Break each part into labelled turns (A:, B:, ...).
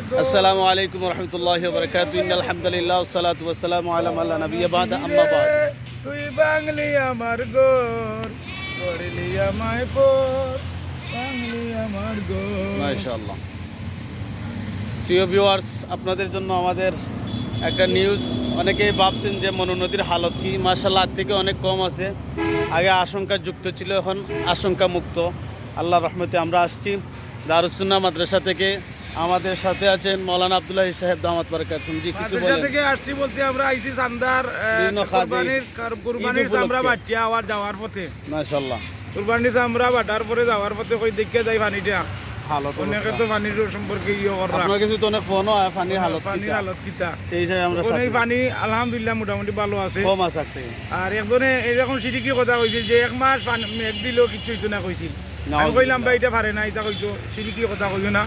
A: আসসালামু আলাইকুম রহমতুল্লাহ বরকাত আলহামদুলিল্লাহ সালাত ওয়াসালাম আলাম আল্লাহ নবী বাদ আম্মা বাদ।
B: তুই বাংলি আমার গোর করলি আমায় পর বাংলি আমার গোর।
A: মাশাআল্লাহ। প্রিয় ভিউয়ার্স আপনাদের জন্য আমাদের একটা নিউজ অনেকেই ভাবছেন যে মনু নদীর হালত কি? মার্শাল্লাহ থেকে অনেক কম আছে। আগে আশঙ্কা যুক্ত ছিল এখন আশঙ্কা মুক্ত। আল্লাহ রহমতে আমরা আসছি। দারুসুন্না মাদ্রাসা থেকে আমাদের সাথে আছেন মৌলানা আবদুল্লাহ সাহেব দামাত বারকাত জি কিছু বলেন।
B: থেকে আসছি বলতে আমরা আইসি সান্দার কুরবানির কুরবানির। চামড়া বাটিয়া আবার যাওয়ার পথে।
A: মাশাল্লাহ
B: কুরবানির চামড়া বাটার পরে যাওয়ার পথে কই দেখে যাই পানিটা।
A: হালত
B: অনেকে তো পানির সম্পর্কে ইয়ে করা
A: আপনার কিছু তো অনেক ফোনও হয় পানির হালত
B: পানির
A: কিটা।
B: হালত কিতা।
A: সেই হিসাবে আমরা সাথে-
B: পানি আলহামদুলিল্লাহ মোটামুটি ভালো আছে।
A: কম আছে থেকে
B: আর একজনে এরকম সিটিকি কথা কইছিল যে এক মাস পানি মেঘ দিলেও কিছু হইতো না কইছিল। আমি। কইলাম ভাই এটা পারে না এটা কইছো সিটিকি কথা কইছো না।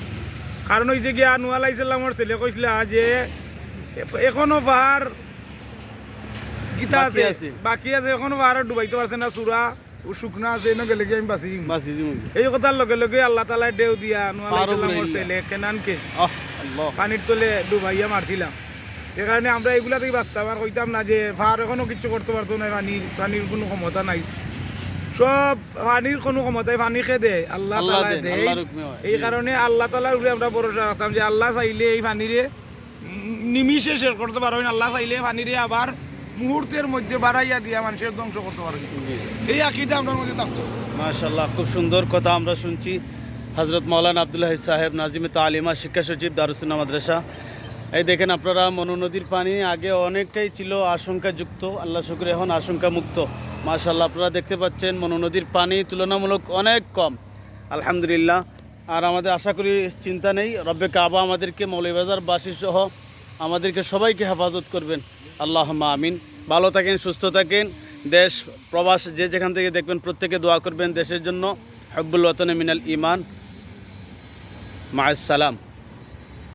B: কারণ ওই যে গিয়া নুয়াল আইসাল্লামর ছেলে কইছিল যে এ- এখনও পাহাড় গীতা আছে। বাকি আছে এখনও পাহাড় ডুবাইতে পারছে না সুরা ও শুকনা আছে এনে গেলে কি আমি বাঁচি
A: মুভি
B: এই কথার লগে লগে আল্লাহ তালা দেও দিয়া নুয়াল
A: পাহাড়
B: আইসাল্লামর ছেলে কেনানকে পানির তলে ডুবাইয়া মারছিলাম। এ কারণে আমরা এগুলা থেকে বাঁচতাম আর কইতাম না যে ফার এখনও কিছু করতে পারতো না পানির পানির কোনো ক্ষমতা নাই। সব পানির কোনো ক্ষমতাই পানি খেয়ে দেয় আল্লাহ তালা দেয়। এই কারণে আল্লাহ তালার উপরে আমরা ভরসা রাখতাম যে আল্লাহ চাইলে এই পানিরে নিমিষে শেষ করতে পারবেন আল্লাহ চাইলে পানিরে আবার মুহূর্তের মধ্যে বাড়াইয়া দিয়া মানুষের ধ্বংস করতে পারবেন এই আকিদা আপনার মধ্যে থাকতো
A: মাশাল্লাহ খুব সুন্দর কথা আমরা শুনছি। হজরত মৌলানা আবদুল্লাহ সাহেব নাজিমে তালিমা শিক্ষা সচিব দারুসুন্না মাদ্রাসা। এই দেখেন আপনারা মনু নদীর পানি আগে অনেকটাই ছিল আশঙ্কাযুক্ত আল্লাহ শুক্র এখন আশঙ্কা মুক্ত মাশাল্লাহ আপনারা দেখতে পাচ্ছেন মনু নদীর পানি তুলনামূলক অনেক কম। আলহামদুলিল্লাহ। আর আমাদের আশা করি চিন্তা নেই, রব্বে কাবা আমাদেরকে মৌলিবাজার বাসী সহ আমাদেরকে সবাইকে হেফাজত করবেন। আল্লাহ আমিন। ভালো থাকেন, সুস্থ থাকেন। দেশ, প্রবাস, যে যেখান থেকে দেখবেন, প্রত্যেকে দোয়া করবেন দেশের জন্য। হব্বুল ওয়াতনে মিনাল ইমান মায়াসালাম